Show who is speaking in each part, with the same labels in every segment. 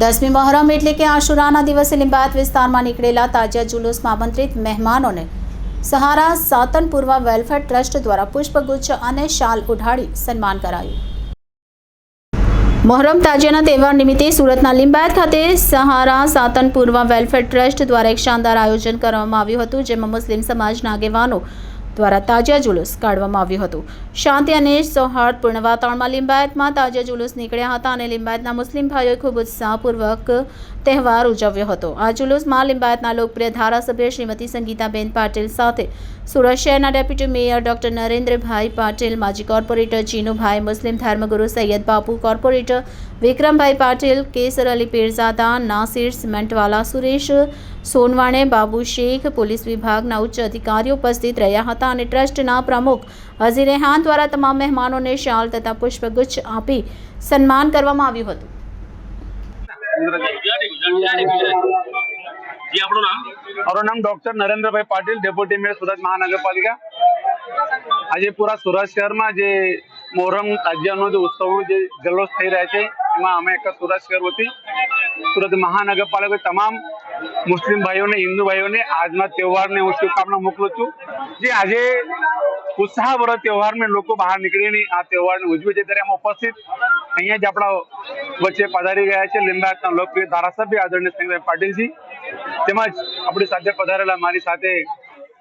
Speaker 1: દસમી મહોરમ એટલે કે આશુરાના દિવસે લિંબાયત વિસ્તારમાં નીકળેલા તાજિયા જુલુસમાં આમંત્રિત મહેમાનોને સહારા સાતનપૂર્વ વેલફેર ટ્રસ્ટ દ્વારા પુષ્પગુચ્છ અને શાલ ઉઢાડી સન્માન કરાયું. મોહરમ તાજિયાના તહેવાર નિમિત્તે સુરતના લિંબાયત ખાતે સહારા સાતનપૂર્વ વેલફેર ટ્રસ્ટ દ્વારા એક શાનદાર આયોજન કરવામાં આવ્યું હતું, જેમાં મુસ્લિમ સમાજના આગેવાનો દ્વારા તાજા જુલુસ કાઢવામાં આવ્યું હતું. શાંતિ અને સૌહાર્દપૂર્ણ વાતાવરણમાં લિંબાયતમાં તાજા જુલુસ નીકળ્યા હતા અને લિંબાયતના મુસ્લિમ ભાઈઓએ ખૂબ ઉત્સાહપૂર્વક તહેવાર ઉજવ્યો હતો. આ જુલુસમાં લિંબાયતના લોકપ્રિય ધારાસભ્ય શ્રીમતી સંગીતાબેન પાટીલ સાથે સુરત શહેરના deputy mayor doctor Narendrabhai Patil, માજી કોર્પોરેટર ચીનુભાઈ મુસ્લિમ ધર્મગુરુ સૈયદ બાપુ, કોર્પોરેટર વિક્રમભાઈ પાટીલ, કેસર અલી પીરઝાદા, નાસિર સિમેન્ટવાલા સુરેશ સોનવાણે બાબુ શેખ પોલીસ વિભાગના ઉચ્ચ અધિકારીઓ ઉપસ્થિત રહ્યા હતા અને ટ્રસ્ટના પ્રમુખ હઝી રેહાન દ્વારા તમામ મહેમાનોને શાલ તથા પુષ્પગુચ્છ આપી સન્માન કરવામાં આવ્યું હતું.
Speaker 2: જી આપણું નામ?
Speaker 3: મારું નામ doctor Narendrabhai Patil deputy mayor Surat મહાનગરપાલિકા. આજે પૂરા સુરત શહેરમાં જે મોહરમ તાજિયાનો જે ઉત્સવનો જે જલ્લોષ થઈ રહ્યા છે એમાં અમે એક સુરત શહેર વતી સુરત મહાનગરપાલિકા તમામ મુસ્લિમ ભાઈઓને, હિન્દુ ભાઈઓને આજના તહેવારને હું શુભકામના મોકલું છું. જે આજે ઉત્સાહભર્યો તહેવારમાં લોકો બહાર નીકળીને આ તહેવારને ઉજવે છે. ત્યારે એમાં ઉપસ્થિત અહીંયા જ આપણા વચ્ચે પધારી ગયા છે લીંબાયતના લોકપ્રિય ધારાસભ્ય આદરણીય સંજયભાઈ પાટીલજી. તેમજ આપણી સાથે પધારેલા મારી સાથે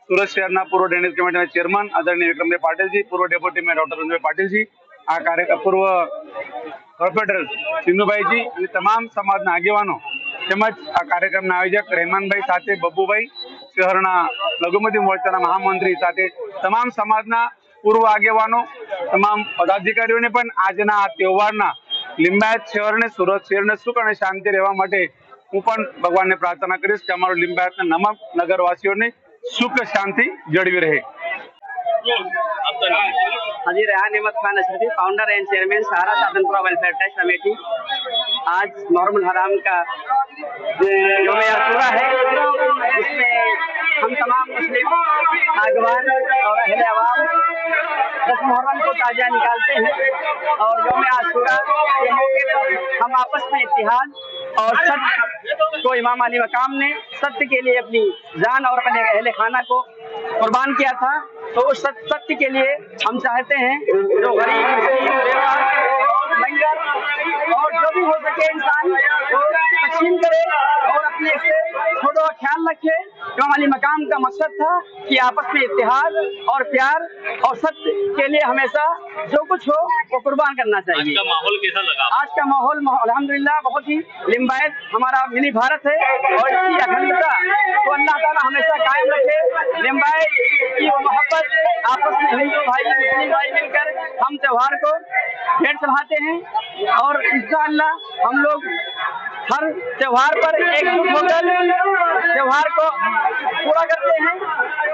Speaker 3: સુરત શહેરના પૂર્વ ડ્રેનેજ કમિટીના ચેરમેન આદરણીય વિક્રમભાઈ પાટીલજી, પૂર્વ deputy mayor doctor Ranjbhai Patilji, આ કાર્ય પૂર્વ કોર્પોરેટર સિંધુભાઈજી અને તમામ સમાજના આગેવાનો તેમજ આ કાર્યક્રમના આયોજક રહેમાનભાઈ સાથે, બબુભાઈ શહેરના લઘુમતી મોરચાના મહામંત્રી સાથે તમામ સમાજના પૂર્વ આગેવાનો, તમામ પદાધિકારીઓને પણ આજના આ તહેવારના લિંબાયત શહેરને સુરત શહેરને સુખ અને શાંતિ રહેવા માટે હું પણ ભગવાનને પ્રાર્થના કરીશ કે અમારો લિંબાયતના નમક નગરવાસીઓને સુખ, શાંતિ જળવી રહે.
Speaker 4: Haji Rehan Ahmed Khan Ashrafi founder and chairman Sahara Sadhanpura welfare trust committee आज मोहरम हराम का योम अशूरा है, जिसमें हम तमाम मुस्लिम, आगवान और अहल आवाम, दस मुहर्रम को ताज़ा निकालते हैं और जो योम आशूरा के मौके पर हम आपस में इतिहाद और सत्य को इमाम अली मकाम ने सत्य के लिए अपनी जान और अपने अहल खाना को कुर्बान किया था। तो उस सत्य के लिए हम चाहते हैं जो गरीब थोड़ा ख्याल रखे। इमाम अली मकाम का मकसद था कि आपस में इतिहाद और प्यार और सत्य के लिए हमेशा जो कुछ हो वो कुर्बान करना चाहिए।
Speaker 2: आज का माहौल कैसा लगा
Speaker 4: आज का माहौल अल्हम्दुलिल्लाह बहुत ही लिम्बायत हमारा मिनी भारत है और इसकी अखंडता तो अल्लाह ताला हमेशा कायम रखे। लिम्बायत की वो मोहब्बत आपस में हिंदू भाई मुस्लिम भाई मिलकर हम त्योहार को भेंट चढ़ाते हैं और इंशाअल्लाह हम लोग हर त्यौहार पर एकजुट होकर त्यौहार को पूरा करते हैं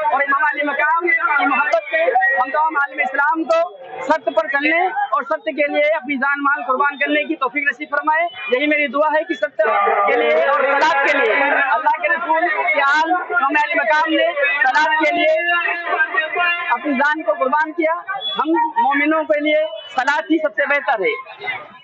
Speaker 4: और इमाम अली मकाम की मोहब्बत में हम तमाम आलम इस्लाम को सत्य पर चलने और सत्य के लिए अपनी जान माल कुर्बान करने की तौफीक नसीब फरमाए। यही मेरी दुआ है कि सत्य के लिए और सलाद के लिए, अल्लाह के रसूल के आल इमाम अली मकाम ने सलाद के लिए अपनी जान को कुर्बान किया। हम मोमिनों के लिए सलाद ही सबसे बेहतर है।